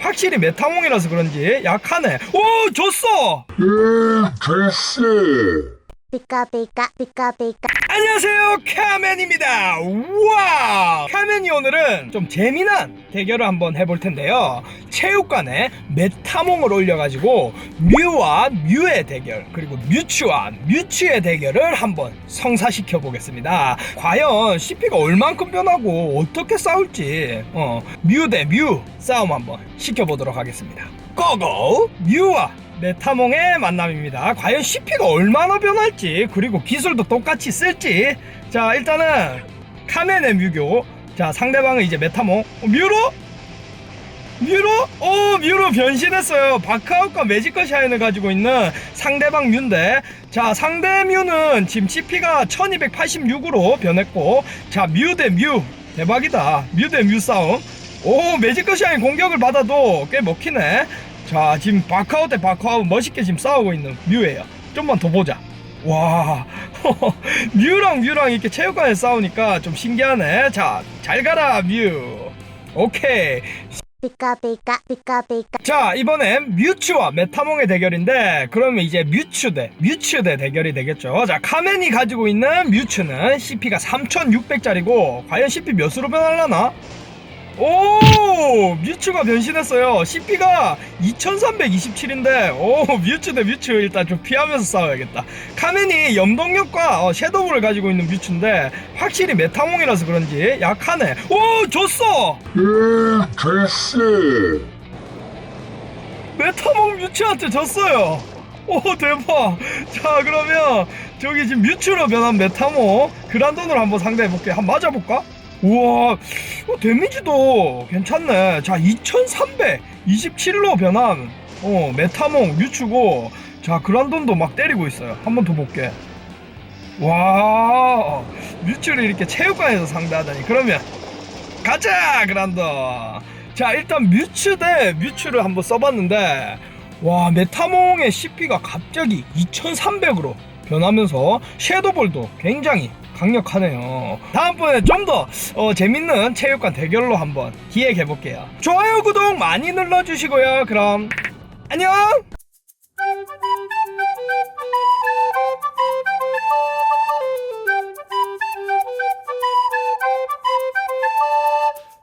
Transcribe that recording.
확실히 메타몽이라서 그런지 약하네. 오 졌어! Pika pika pika pika. 안녕하세요. 카멘입니다. 우와 카멘이 오늘은 좀 재미난 대결을 한번 해볼 텐데요. 체육관에 메타몽을 올려가지고 뮤와 뮤의 대결 그리고 뮤츠와 뮤츠의 대결을 한번 성사시켜 보겠습니다. 과연 CP가 얼만큼 변하고 어떻게 싸울지 어, 뮤 대 뮤 싸움 한번 시켜보도록 하겠습니다. 고고! 뮤와 메타몽의 만남입니다. 과연 CP가 얼마나 변할지 그리고 기술도 똑같이 쓸지. 자 일단은 카멘의 뮤교. 자 상대방은 이제 메타몽. 어, 뮤로? 뮤로? 오 뮤로 변신했어요. 바카우과 매지컬 샤인을 가지고 있는 상대방 뮤인데. 자 상대 뮤는 지금 CP가 1286으로 변했고 자 뮤 대 뮤. 대박이다. 뮤 대 뮤 싸움. 오 매지컬 샤인 공격을 받아도 꽤 먹히네 자 지금 바카우 대 바카우 멋있게 지금 싸우고 있는 뮤예요. 좀만 더 보자. 와 뮤랑 뮤랑 이렇게 체육관에 싸우니까 좀 신기하네. 자 잘 가라 뮤. 오케이. 자 이번엔 뮤츠와 메타몽의 대결인데 그러면 이제 뮤츠 대 뮤츠 대 대결이 되겠죠. 자 카멘이 가지고 있는 뮤츠는 CP가 3600짜리고 과연 CP 몇으로 변할라나? 오 뮤츠가 변신했어요 CP가 2327인데 오 뮤츠 대 뮤츠 일단 좀 피하면서 싸워야겠다 카멘이 염동력과 어, 섀도우를 가지고 있는 뮤츠인데 확실히 메타몽이라서 그런지 약하네 오 졌어 메타몽 뮤츠한테 졌어요. 오 대박. 자 그러면 저기 지금 뮤츠로 변한 메타몽 그란돈으로 한번 상대해 볼게. 한번 맞아볼까? 우와 어, 데미지도 괜찮네. 자 2327로 변한 어 메타몽 뮤츠고 자 그란돈도 막 때리고 있어요. 한 번 더 볼게. 와 뮤츠를 이렇게 체육관에서 상대하다니 그러면 가자 그란돈 자 일단 뮤츠 대 뮤츠를 한번 써봤는데 와 메타몽의 CP가 갑자기 2300으로 변하면서 섀도볼도 굉장히 강력하네요. 다음번에 좀 더 어, 재밌는 체육관 대결로 한번 기획해볼게요. 좋아요 구독 많이 눌러주시고요. 그럼 안녕